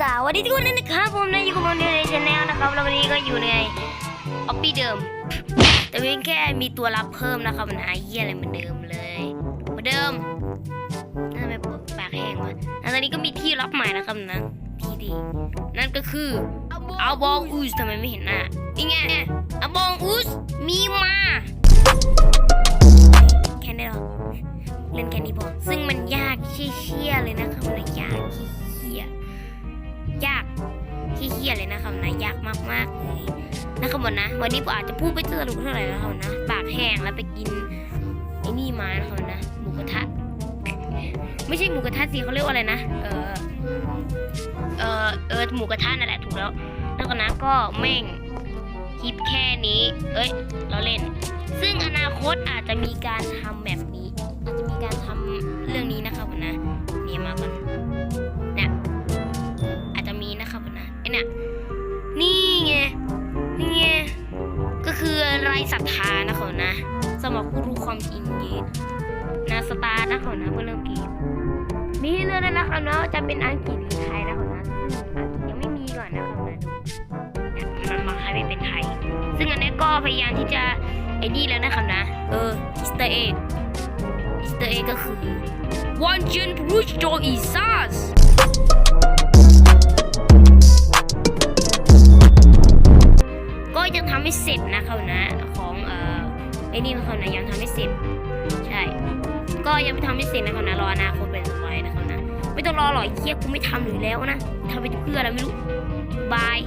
สวัสดีทุกคนนะครับผมนะอยู่กับผมในชาแนลนะครับแล้ววันนี้ก็อยู่ในออปปี้เดิม แต่เพียงแค่มีตัวรับเพิ่มนะครับนหาเยี่ยอะไรเหมือนเดิมเลยเหมือนเดิมน่าไปปากแห้งวะแล้วตอนนี้ก็มีที่รับใหม่นะครับนะที่ดีนั่นก็คืออัลบองอูสทำไมไม่เห็นหน้านี่ไงอัลบองอูสมีมาแค่นี้หรอเล่นแค่นี้พอซึ่งมันยากเชี่ยๆเลยนะครับ ยเลยนะครับนะยากมากๆเลยนะครับผมนะ วันนี้ผมอาจจะพูดไม่สรุปเท่าไหร่นะครับนะปากแห้งแล้วไปกินไอ้นี่มานะครับนะหมูกระทะไม่ใช่หมูกระทะสิเขาเรียกว่าอะไรนะเออเออเออหมูกระทะนั่นแหละถูกแล้วแล้วก็นะก็แม่งคลิปแค่นี้ เอ้ย เราเล่น ซึ่งอนาคตอาจจะมีการทำแบบนี้ อาจจะมีการทำเรื่องนี้นะครับนะ เนี่ย นี่ไง นี่ไง ก็คือไรศรัทธานะครับนะสำหรับผู้รู้ความจริงเย็นะสตาร์นะครับนะเพื่อเริ่มเกมมีให้เลือกด้วนะครับนะจะเป็นอังกฤษหรือไทยนะครับนะซึ่งอาจจะยังไม่มีก่อนนะครับนะดูเนี่ยมันมาใครไม่เป็นไทย ซึ่งอันนี้ก็พยายามที่จะไอ้นี่แล้วนะครับนะ เอออิสเตอร์เอ็กอิสเตอร์เอ็กก็คือ one gen bruce do isas ก็ยังทำไม่เสร็จนะครับนะของเอ่อไอ้นี่นะครับนะยังทำไม่เสร็จ ใช่ ก็ยังไม่ทำไม่เสร็จนะครับนะรออนาคตเป็นไปนะครับนะไม่ต้องรอหรอกเคียกูไม่ทำอยู่แล้วนะทำไปเพื่ออะไรไม่รู้บาย